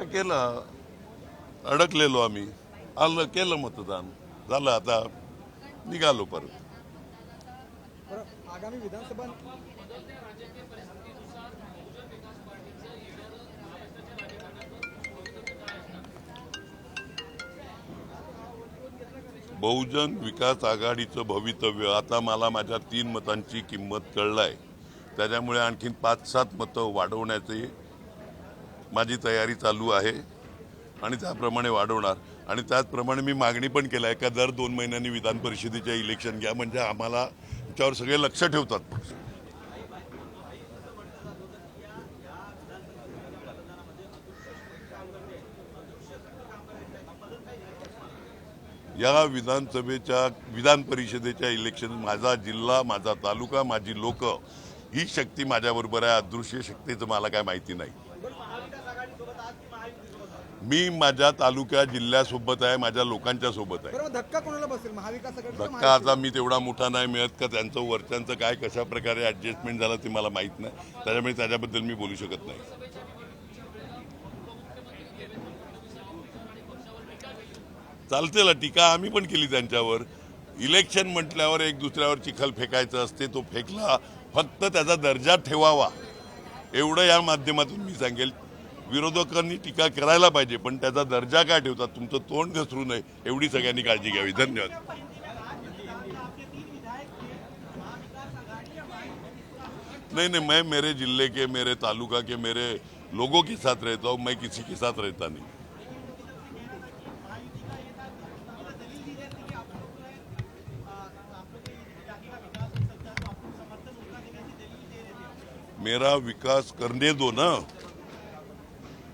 काय केलं? अडकलेलो आम्ही. आलं केलं मतदान. झालं आता निघालो परत. आगामी विधानसभा बहुजन विकास आघाडीचं भवितव्य आता मला माझ्या तीन मतांची किंमत कळलाय. त्याच्यामुळे आणखीन पाच सात मतं वाढवण्याची माझी तयारी चालू आहे आणि त्याप्रमाणे वाढवणार. आणि त्याचप्रमाणे मी मागणी पण केली आहे का दर दोन महिन्यांनी विधान परिषदेच्या इलेक्शन घ्या म्हणजे आम्हाला त्याच्यावर सगळे लक्ष ठेवतात. या विधानसभेच्या विधान परिषदेच्या इलेक्शन माझा जिल्हा माझा तालुका माझी लोक ही शक्ती माझ्याबरोबर आहे अदृश्य शक्तीचं मला काय माहिती नाही. मी माझ्या तालुक्या जिल्ह्यासोबत आहे माझ्या लोकांच्या सोबत आहे धक्का कोणाला बसेल? महाविकास धक्का आता मी तेवढा मोठा नाही मिळत का त्यांचं वरच्यांचं काय कशा प्रकारे ऍडजस्टमेंट झालं ते मला माहीत नाही. त्याच्यामुळे त्याच्याबद्दल मी बोलू शकत नाही. चालते ना टीका आम्ही पण केली त्यांच्यावर. इलेक्शन म्हटल्यावर एक दुसऱ्यावर चिखल फेकायचं असते तो फेकला. फक्त त्याचा दर्जा ठेवावा. एवढं या माध्यमातून मी सांगेल. विरोधकांनी टीका करायला पाहिजे, पण त्याचा दर्जा काय ठेवतात? तुमचं तोंड घसरू नये, एवढी सगळ्यांनी काळजी घ्यावी. धन्यवाद. नहीं नहीं, मैं मेरे ज़िले के, मेरे तालुका के, मेरे लोगों के साथ रहता हूँ, मैं किसी के साथ रहता नहीं। मेरा विकास करने दो ना।